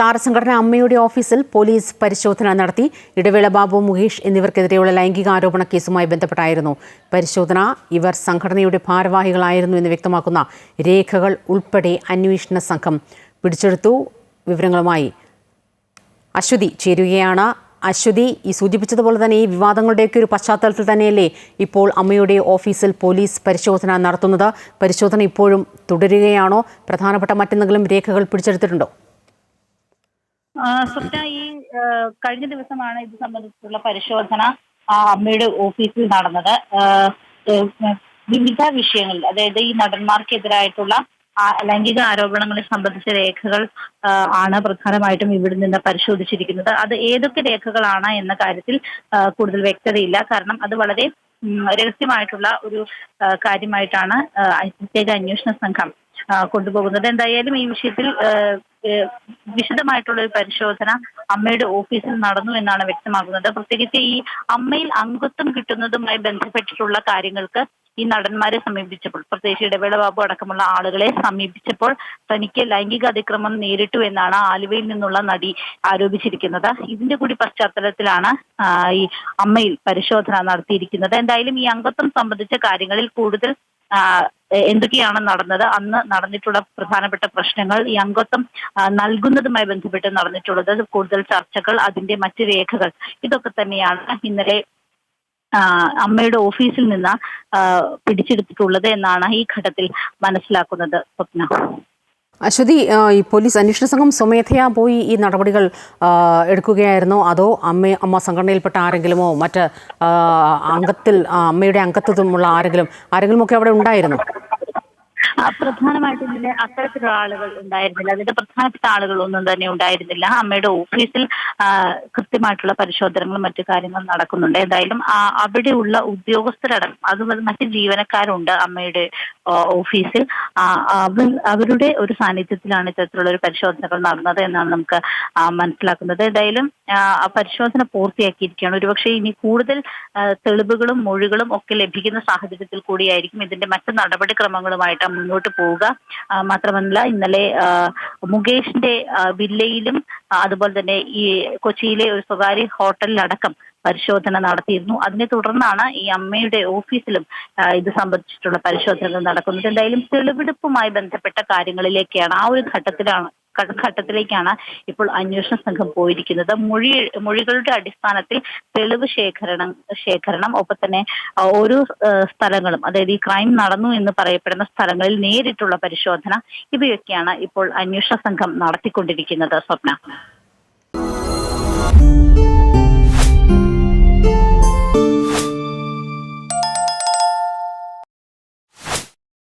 താരസംഘടന അമ്മയുടെ ഓഫീസിൽ പോലീസ് പരിശോധന നടത്തി. ഇടവേള ബാബു മുകേഷ് എന്നിവർക്കെതിരെയുള്ള ലൈംഗിക ആരോപണ കേസുമായി ബന്ധപ്പെട്ടായിരുന്നു. പരിശോധന ഇവർ സംഘടനയുടെ ഭാരവാഹികളായിരുന്നു എന്ന് വ്യക്തമാക്കുന്ന രേഖകൾ ഉൾപ്പെടെ അന്വേഷണ സംഘം പിടിച്ചെടുത്തു. വിവരങ്ങളുമായി അശ്വതി ചേരുകയാണ്. അശ്വതി ഈ സൂചിപ്പിച്ചതുപോലെ തന്നെ ഈ വിവാദങ്ങളുടെയൊക്കെ ഒരു പശ്ചാത്തലത്തിൽ തന്നെയല്ലേ ഇപ്പോൾ അമ്മയുടെ ഓഫീസിൽ പോലീസ് പരിശോധന നടത്തുന്നത്? പരിശോധന ഇപ്പോഴും തുടരുകയാണോ? പ്രധാനപ്പെട്ട മറ്റെന്തെങ്കിലും രേഖകൾ പിടിച്ചെടുത്തിട്ടുണ്ടോ? സ്വപ്ന ഈ കഴിഞ്ഞ ദിവസമാണ് ഇത് സംബന്ധിച്ചുള്ള പരിശോധന അമ്മയുടെ ഓഫീസിൽ നടന്നത്. വിവിധ വിഷയങ്ങളിൽ അതായത് ഈ നടന്മാർക്കെതിരായിട്ടുള്ള ലൈംഗിക ആരോപണങ്ങളെ സംബന്ധിച്ച രേഖകൾ ആണ് പ്രധാനമായിട്ടും ഇവിടെ നിന്ന് പരിശോധിച്ചിരിക്കുന്നത്. അത് ഏതൊക്കെ രേഖകളാണ് എന്ന കാര്യത്തിൽ കൂടുതൽ വ്യക്തതയില്ല. കാരണം അത് വളരെ രഹസ്യമായിട്ടുള്ള ഒരു കാര്യമായിട്ടാണ് പ്രത്യേക അന്വേഷണ സംഘം കൊണ്ടുപോകുന്നത്. എന്തായാലും ഈ വിഷയത്തിൽ വിശദമായിട്ടുള്ള ഒരു പരിശോധന അമ്മയുടെ ഓഫീസിൽ നടന്നു എന്നാണ് വ്യക്തമാകുന്നത്. പ്രത്യേകിച്ച് ഈ അമ്മയിൽ അംഗത്വം കിട്ടുന്നതുമായി ബന്ധപ്പെട്ടിട്ടുള്ള കാര്യങ്ങൾക്ക് ഈ നടന്മാരെ സമീപിച്ചപ്പോൾ പ്രത്യേകിച്ച് ഇടവേള ബാബു അടക്കമുള്ള ആളുകളെ സമീപിച്ചപ്പോൾ തനിക്ക് ലൈംഗിക അതിക്രമം നേരിട്ടു എന്നാണ് ആലുവയിൽ നിന്നുള്ള നടി ആരോപിച്ചിരിക്കുന്നത്. ഇതിന്റെ കൂടി പശ്ചാത്തലത്തിലാണ് ഈ അമ്മയിൽ പരിശോധന നടത്തിയിരിക്കുന്നത്. എന്തായാലും ഈ അംഗത്വം സംബന്ധിച്ച കാര്യങ്ങളിൽ കൂടുതൽ എന്തൊക്കെയാണ് നടന്നത്? അന്ന് നടന്നിട്ടുള്ള പ്രധാനപ്പെട്ട പ്രശ്നങ്ങൾ ഈ അംഗത്വം നൽകുന്നതുമായി ബന്ധപ്പെട്ട് നടന്നിട്ടുള്ളത് കൂടുതൽ ചർച്ചകൾ അതിന്റെ മറ്റ് രേഖകൾ ഇതൊക്കെ തന്നെയാണ് ഇന്നലെ അമ്മയുടെ ഓഫീസിൽ നിന്ന് പിടിച്ചെടുത്തിട്ടുള്ളത് എന്നാണ് ഈ ഘട്ടത്തിൽ മനസ്സിലാക്കുന്നത് സ്വപ്ന. അശ്വതി ഈ പോലീസ് അന്വേഷണ സംഘം സ്വമേധയാ പോയി ഈ നടപടികൾ എടുക്കുകയായിരുന്നു? അതോ അമ്മ അമ്മ സംഘടനയിൽപ്പെട്ട ആരെങ്കിലുമോ മറ്റ് അംഗത്തിൽ അമ്മയുടെ അംഗത്വമുള്ള ആരെങ്കിലും ആരെങ്കിലുമൊക്കെ അവിടെ ഉണ്ടായിരുന്നോ? പ്രധാനമായിട്ടും ഇതിന് അത്തരത്തിലുള്ള ആളുകൾ ഉണ്ടായിരുന്നില്ല. അതിന്റെ പ്രധാനപ്പെട്ട ആളുകൾ ഒന്നും തന്നെ ഉണ്ടായിരുന്നില്ല. അമ്മയുടെ ഓഫീസിൽ കൃത്യമായിട്ടുള്ള പരിശോധനകളും മറ്റു കാര്യങ്ങളും നടക്കുന്നുണ്ട്. എന്തായാലും അവിടെയുള്ള ഉദ്യോഗസ്ഥരടക്കം അതുപോലെ മറ്റ് ജീവനക്കാരുണ്ട് അമ്മയുടെ ഓഫീസിൽ. അവരുടെ ഒരു സാന്നിധ്യത്തിലാണ് ഇത്തരത്തിലുള്ള ഒരു പരിശോധനകൾ നടന്നത് എന്നാണ് നമുക്ക് മനസ്സിലാക്കുന്നത്. എന്തായാലും പരിശോധന പൂർത്തിയാക്കിയിരിക്കുകയാണ്. ഒരുപക്ഷെ ഇനി കൂടുതൽ തെളിവുകളും മൊഴികളും ഒക്കെ ലഭിക്കുന്ന സാഹചര്യത്തിൽ കൂടിയായിരിക്കും ഇതിന്റെ മറ്റു നടപടിക്രമങ്ങളുമായിട്ട് മുന്നോട്ട് പോവുക. മാത്രമല്ല ഇന്നലെ മുകേഷിന്റെ വില്ലയിലും അതുപോലെ തന്നെ ഈ കൊച്ചിയിലെ ഒരു സ്വകാര്യ ഹോട്ടലിലടക്കം പരിശോധന നടത്തിയിരുന്നു. അതിനെ തുടർന്നാണ് ഈ അമ്മയുടെ ഓഫീസിലും ഇത് സംബന്ധിച്ചിട്ടുള്ള പരിശോധനകൾ നടക്കുന്നത്. എന്തായാലും തെളിവെടുപ്പുമായി ബന്ധപ്പെട്ട കാര്യങ്ങളിലേക്കാണ് ആ ഒരു ഘട്ടത്തിലാണ് ഘട്ടത്തിലേക്കാണ് ഇപ്പോൾ അന്വേഷണ സംഘം പോയിരിക്കുന്നത്. മൊഴി മൊഴികളുടെ അടിസ്ഥാനത്തിൽ തെളിവ് ശേഖരണം ശേഖരണം ഒപ്പം തന്നെ ഓരോ സ്ഥലങ്ങളും അതായത് ഈ ക്രൈം നടന്നു എന്ന് പറയപ്പെടുന്ന സ്ഥലങ്ങളിൽ നേരിട്ടുള്ള പരിശോധന ഇവയൊക്കെയാണ് ഇപ്പോൾ അന്വേഷണ സംഘം നടത്തിക്കൊണ്ടിരിക്കുന്നത് സ്വപ്ന.